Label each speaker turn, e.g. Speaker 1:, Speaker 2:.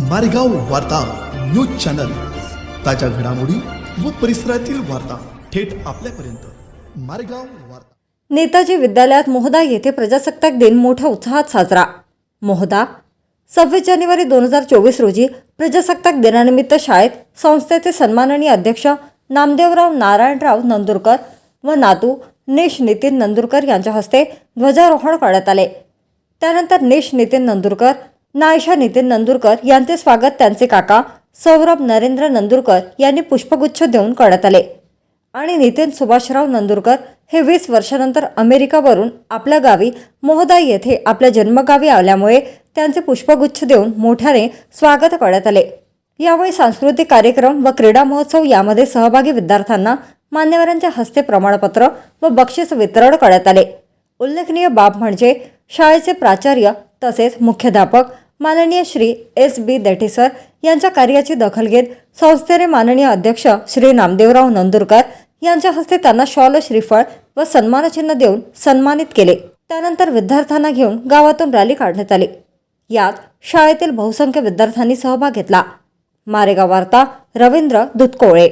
Speaker 1: मारेगाव वार्ता news channel. ताज्या घडामोडी व परिसरातील वार्ता थेट आपल्यापर्यंत. मारेगाव वार्ता.
Speaker 2: नेताजी विद्यालयात मोहदा येथे प्रजासत्ताक दिन मोठ्या उत्साहात साजरा. मोहदा सव्वीस जानेवारी दोन हजार चोवीस रोजी प्रजासत्ताक दिनानिमित्त शाळेत संस्थेचे सन्माननीय अध्यक्ष नामदेवराव नारायणराव नंदुरकर व नातू नेश नितीन नंदुरकर यांच्या हस्ते ध्वजारोहण करण्यात आले. त्यानंतर नेश नितीन नंदुरकर नायशा नितीन नंदुरकर यांचे स्वागत त्यांचे काका सौरभ नरेंद्र नंदुरकर यांनी पुष्पगुच्छ देऊन करण्यात आले. आणि नितीन सुभाषराव नंदुरकर हे वीस वर्षानंतर अमेरिकावरून आपल्या गावी मोहदाई येथे आपल्या जन्मगावी आल्यामुळे त्यांचे पुष्पगुच्छ देऊन मोठ्याने स्वागत करण्यात आले. यावेळी सांस्कृतिक कार्यक्रम व क्रीडा महोत्सव यामध्ये सहभागी विद्यार्थ्यांना मान्यवरांच्या हस्ते प्रमाणपत्र व बक्षीस वितरण करण्यात आले. उल्लेखनीय बाब म्हणजे शाळेचे प्राचार्य तसेच मुख्याध्यापक माननीय श्री एस बी देठेसर यांच्या कार्याची दखल घेत संस्थेने माननीय अध्यक्ष श्री नामदेवराव नंदुरकर यांच्या हस्ते त्यांना शॉल श्रीफळ व सन्मानचिन्ह देऊन सन्मानित केले. त्यानंतर विद्यार्थ्यांना घेऊन गावातून रॅली काढण्यात आली. यात शाळेतील बहुसंख्य विद्यार्थ्यांनी सहभाग घेतला. मारेगाव वार्ता रवींद्र दुधकोळे.